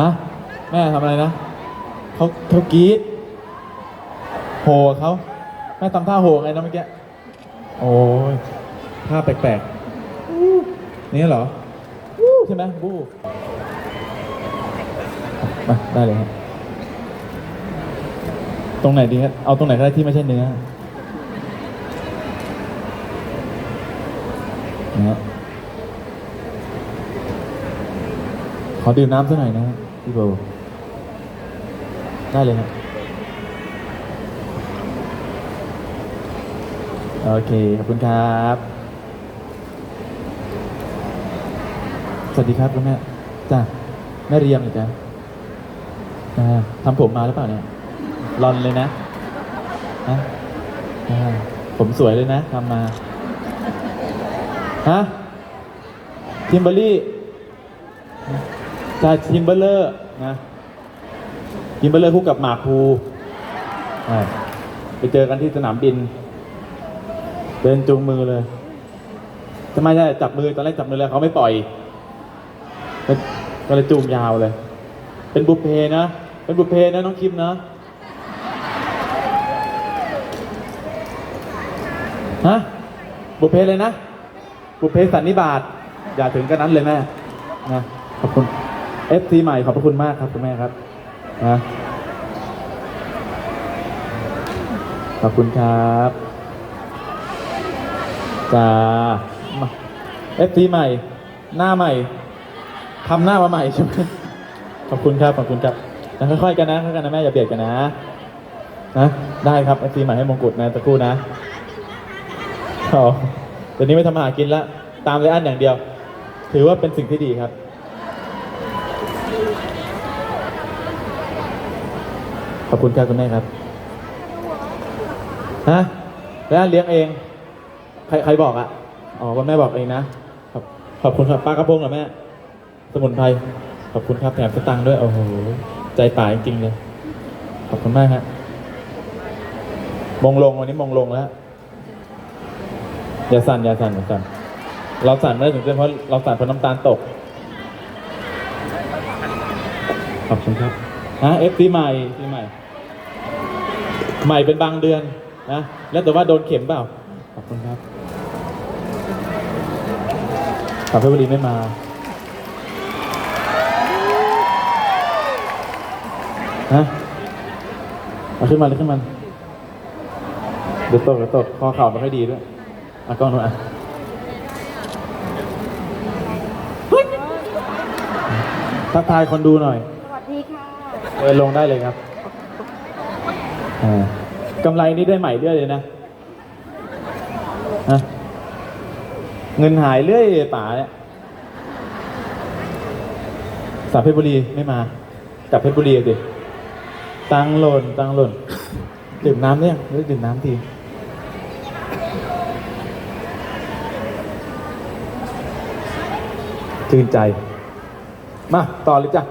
ฮะแม่ทำอะไรนะเขาเขากรีดโหเขาแม่ทำท่าโหไงนะเมื่อกี้โอ้ยท่าแปลกๆนี่เหรอวู้ใช่ไหมวู้มาได้เลยครับตรงไหนดีครับเอาตรงไหนก็ได้ที่ไม่ใช่เนื้อนะฮะขอดื่มน้ำสักหน่อยนะ พี่โบได้เลยครับ โอเค ขอบคุณครับ สวัสดีครับคุณแม่จ้ะแม่เรียมเหรอจ๊ะอ่าทำผมมาหรือเปล่าเนี่ยรอนเลยนะฮะอ่าผมสวยเลยนะทำมา ฮะทิมเบอรี่ จ่าทิมเบอร์เลอร์นะทิมเบอร์เลอร์คู่กับหมากภูไปเจอกันที่สนามบินเดินจูงมือเลยทำไมใช่จับมือตอนแรกจับมือแล้วเขาไม่ปล่อยก็ก็เลยจูงยาวเลย เป็นบุพเพนะ เป็นบุพเพนะน้องคิมนะฮะบุพเพเลยนะ บุพเพสันนิบาตอย่าถึงกันนั้นเลยแม่นะขอบคุณ f อฟซีใหม่ขอบพระคุณมากครับคุณแม่ครับนะขอบคุณครับจ้าเอฟซีใหม่ หน้าใหม่ทำหน้ามาใหม่ใช่ไหมขอบคุณครับขอบคุณครับนะค่อยๆกันนะค่อยๆกันนะแม่อย่าเบียดกันนะนะได้ครับเอฟซีใหม่ให้มงกุฎนะตะครู่นะอ๋อเดี๋ยวนี้ไม่ทำมาหากินละตามเลยอันอย่างเดียว ถือว่าเป็นสิ่งที่ดีครับ ขอบคุณครับคุณแม่ครับ ฮะ แล้วเลี้ยงเอง ใครใครบอกอะอ๋อว่าแม่บอกเองนะขอบขอบคุณครับป้ากระพงเหรอแม่ สมุนไพร ขอบคุณครับแถมสตังค์ด้วย โอ้โห ใจป่าจริงๆเลย ขอบคุณมากฮะมงลงวันนี้มงลงแล้ว อย่าสั่นอย่าสั่นอย่าสั่น เราสั่นไม่ได้ถึงเพราะเราสั่นเพราะน้ำตาลตก ขอบคุณครับฮะเอฟซีใหม่ซีใหม่ ใหม่เป็นบางเดือนนะ แล้วแต่ว่าโดนเข็มเปล่า ขอบคุณครับขอบเพชรบุรีไม่มาฮะเอาขึ้นมาเลยขึ้นมาเดี๋ยวตกเดี๋ยวตกคอเข่าไม่ค่อยดีด้วยอะกล้องนู้นอะทักทายคนดูหน่อย ออลงได้เลยครับอ่ากำไรนี่ได้ใหม่เรื่อยเลยนะะเงินหายเรื่อยป่าเนี่ยสาวเพชรบุรีไม่มากลับเพชรบุรีสิตังหล่นตังหล่นดื่มน้ำเนี่ยหรือดื่มน้ำทีชื่นใจ มา ต่อเลยจ้ะ